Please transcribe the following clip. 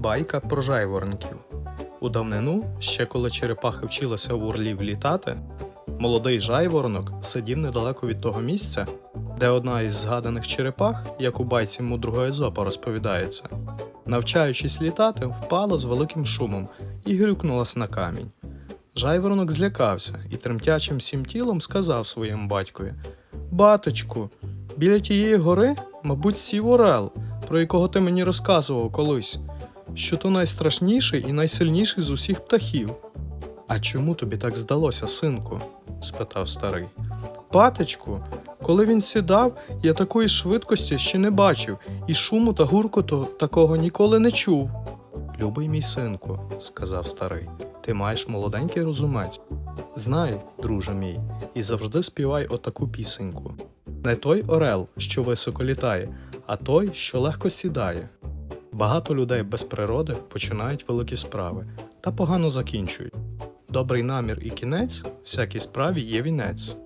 Байка про жайворонків. У давнину, ще коли черепахи вчилися у орлів літати, молодий жайворонок сидів недалеко від того місця, де одна із згаданих черепах, як у байці мудрого Езопа розповідається, навчаючись літати, впала з великим шумом і грюкнулась на камінь. Жайворонок злякався і тремтячим всім тілом сказав своєму батькові: Баточку, біля тієї гори, мабуть, сів орел, про якого ти мені розказував колись, що то найстрашніший і найсильніший з усіх птахів. А чому тобі так здалося, синку? спитав старий. Батечку, коли він сідав, я такої швидкості ще не бачив, і шуму та гуркоту такого ніколи не чув. Любий мій синку, сказав старий, ти маєш молоденький розумець. Знай, друже мій, і завжди співай отаку пісеньку. Не той орел, що високо літає, а той, що легко сідає. Багато людей без природи починають великі справи та погано закінчують. Добрий намір і кінець всякій справі є вінець.